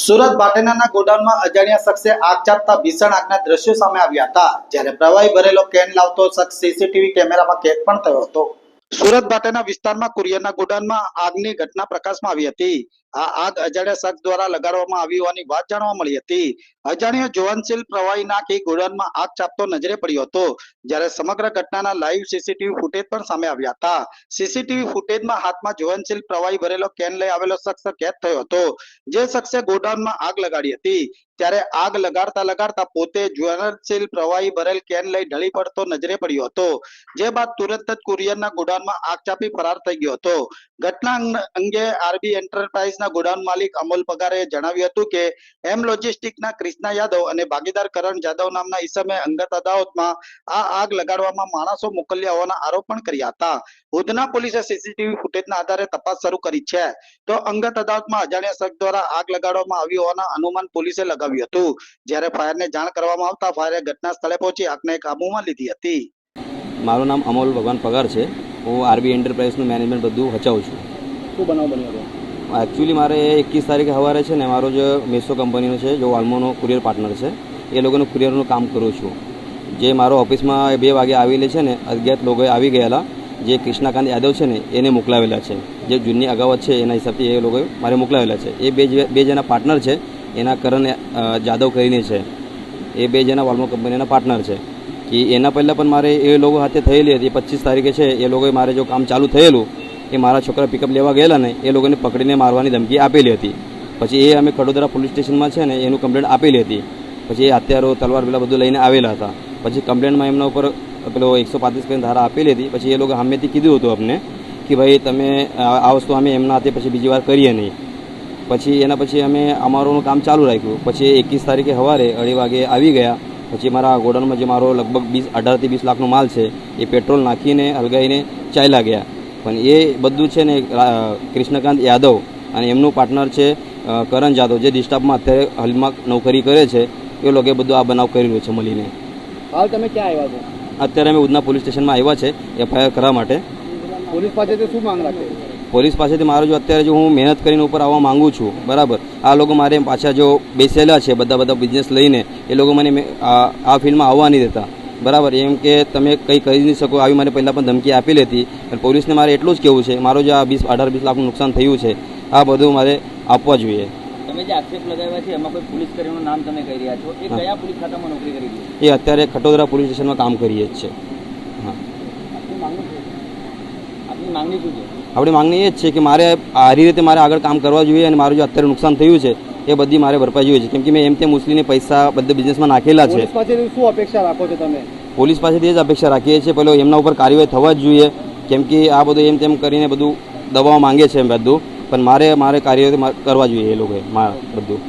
સુરત બાટેનાના ગોડાઉનમાં અજાણ્યા શખ્સે આગ ચાપતા ભીષણ આગના દ્રશ્યો સામે આવ્યા હતા. જ્યારે પ્રવાહી ભરેલો કેન લાવતો શખ્સ સીસીટીવી કેમેરામાં કેદ પણ થયો હતો. સુરત ભાટાના વિસ્તારમાં કુરિયરના ગોડાઉનમાં આગની ઘટના પ્રકાશમાં આવી હતી. આ આગ અજાણ્યા શખ્સ દ્વારા લગાડવામાં આવી હોવાની વાત જાણવા મળી હતી. અજાણ્યો જોવનશીલ પ્રવાહી નાખી ગોડાઉનમાં આગ ચાપતો નજરે પડ્યો હતો. જ્યારે સમગ્ર ઘટનાના લાઈવ સીસીટીવી ફૂટેજ પણ સામે આવ્યા હતા. સીસીટીવી ફૂટેજમાં હાથમાં જોવનશીલ પ્રવાહી ભરેલો કેન લઈ આવેલો શખ્સ કેદ થયો હતો. જે શખ્સે ગોડાઉનમાં આગ લગાડી હતી. ત્યારે આગ લગાડતા લગાડતા પોતે જ્વલનશીલ પ્રવાહી ભરેલ કેન લઈ ઢળી પડતો નજરે પડ્યો હતો. જે બાદ તુરંત જ કુરિયરના ગોડાઉનમાં આગ ચાપી ફરાર થઈ ગયો હતો. ઘટના અંગે આરબી એન્ટરપ્રાઇઝના ગોડાઉન માલિક અમોલ પગારે જણાવ્યું હતું કે, એમ લોજિસ્ટિકના કૃષ્ણા યાદવ અને ભાગીદાર કરણ જાદવ નામના ઈસમે અંગત અદાવતમાં આ આગ લગાડવામાં માણસો મોકલ્યા હોવાના આરોપ પણ કર્યા હતા. ઉધના પોલીસે સીસીટીવી ફૂટેજના આધારે તપાસ શરૂ કરી છે. તો અંગત અદાવતમાં અજાણ્યા શખ્સ દ્વારા આગ લગાડવામાં આવી હોવાના અનુમાન પોલીસે લગાવ્યું હતું. જ્યારે ફાયરને જાણ કરવામાં આવતા ફાયરે ઘટના સ્થળે પહોંચી આગને કાબૂમાં લીધી હતી. મારું નામ અમોલ ભગવાન પગાર છે. હું આરબી એન્ટરપ્રાઇઝનું મેનેજમેન્ટ બધું હચાવું છું. શું બનાવ બન્યો એકચ્યુઅલી મારે એકવીસ તારીખે સવારે છે ને મારો જે મેસો કંપનીનો છે જો વાલ્મોનો કુરિયર પાર્ટનર છે એ લોકોનું કુરિયરનું કામ કરું છું. જે મારો ઓફિસમાં બે વાગે આવેલી છે ને અજ્ઞાત લોકોએ આવી ગયેલા જે કૃષ્ણાકાંત યાદવ છે ને એને મોકલાવેલા છે. જે જૂની અગાવત છે એના હિસાબથી એ લોકોએ મારે મોકલાવેલા છે. એ બે બે જણા પાર્ટનર છે. એના કરણ જાદવ કરીને છે. એ બે જણા વાલ્મો કંપનીના પાર્ટનર છે. કે એના પહેલાં પણ મારે એ લોકો હાથે થયેલી હતી પચીસ તારીખે છે, એ લોકોએ મારે જો કામ ચાલુ થયેલું, એ મારા છોકરા પિકઅપ લેવા ગયેલા ને, એ લોકોને પકડીને મારવાની ધમકી આપેલી હતી. પછી એ અમે ખડોદરા પોલીસ સ્ટેશનમાં છે ને, એનું કમ્પ્લેન્ટ આપેલી હતી. પછી એ હથિયારો, તલવાર પેલા બધું લઈને આવેલા હતા. પછી કમ્પ્લેન્ટમાં એમના ઉપર પેલો એકસો પાંત્રીસ કરીને ધારા આપેલી હતી. પછી એ લોકો સામેથી કીધું હતું અમને કે ભાઈ તમે આ વસ્તુ અમે એમના હાથે પછી બીજી વાર કરીએ નહીં. પછી એના પછી અમે અમારું કામ ચાલુ રાખ્યું. પછી એકવીસ તારીખે સવારે અઢી વાગે આવી ગયા. પછી મારા ગોડાઉનમાં જે મારો લગભગ વીસ અઢારથી વીસ લાખનો માલ છે એ પેટ્રોલ નાખીને હલગાઈને ચાલ્યા ગયા. પણ એ બધું છે ને કૃષ્ણકાંત યાદવ અને એમનું પાર્ટનર છે કરણ જાદવ જે ડિસ્ટાફમાં અત્યારે હાલમાં નોકરી કરે છે એ લોકોએ બધું આ બનાવ કરેલું છે મળીને. હાલ તમે ક્યાં આવ્યા છો? અત્યારે અમે ઉધના પોલીસ સ્ટેશનમાં આવ્યા છે એફઆઈઆર કરવા માટે. પોલીસ પાસેથી શું માંગ રાખે? પોલીસ પાસેથી મારો જો અત્યારે જો હું મહેનત કરીને ઉપર આવવા માંગુ છું બરાબર? આ લોકો મારે પાછા જો બેસેલા છે બધા બધા બિઝનેસ લઈને એ લોકો મને આ આ ફિલ્ડમાં આવવા નહીં દેતા. બરાબર? એમ કે તમે કંઈ કરી નહીં શકો આવી મને પહેલાં પણ ધમકી આપેલી હતી અને પોલીસને મારે એટલું જ કહેવું છે મારો જે આ વીસ અઢાર વીસ લાખનું નુકસાન થયું છે આ બધું મારે આપવા જોઈએ. તમે જે આક્ષેપ લગાવ્યા છે એમાં કોઈ પોલીસ કર્મીનું નામ તમે કહી રહ્યા છો એ કયા પોલીસ ખાતામાં નોકરી કરી છે? એ અત્યારે ખટોદરા પોલીસ સ્ટેશનમાં કામ કરીએ જ છે. હા. આપની માંગણી શું છે? આપણી માંગણી એ જ છે કે મારે સારી રીતે મારે આગળ કામ કરવા જોઈએ અને મારું જે અત્યારે નુકસાન થયું છે એ બધી મારે ભરપાઈ જોઈએ છે. કેમ કે મેં એમ તેમ મુસ્લિમને પૈસા બધા બિઝનેસમાં નાખેલા છે. પોલીસ પાસેથી શું અપેક્ષા રાખો છો તમે? પોલીસ પાસેથી એ જ અપેક્ષા રાખીએ છીએ. પેલો એમના ઉપર કાર્યવાહી થવા જ જોઈએ. કેમ કે આ બધું એમ તેમ કરીને બધું દબાવ માંગે છે એમ બધું. પણ મારે મારે કાર્યવાહી કરવા જોઈએ એ લોકોએ મારા બધું.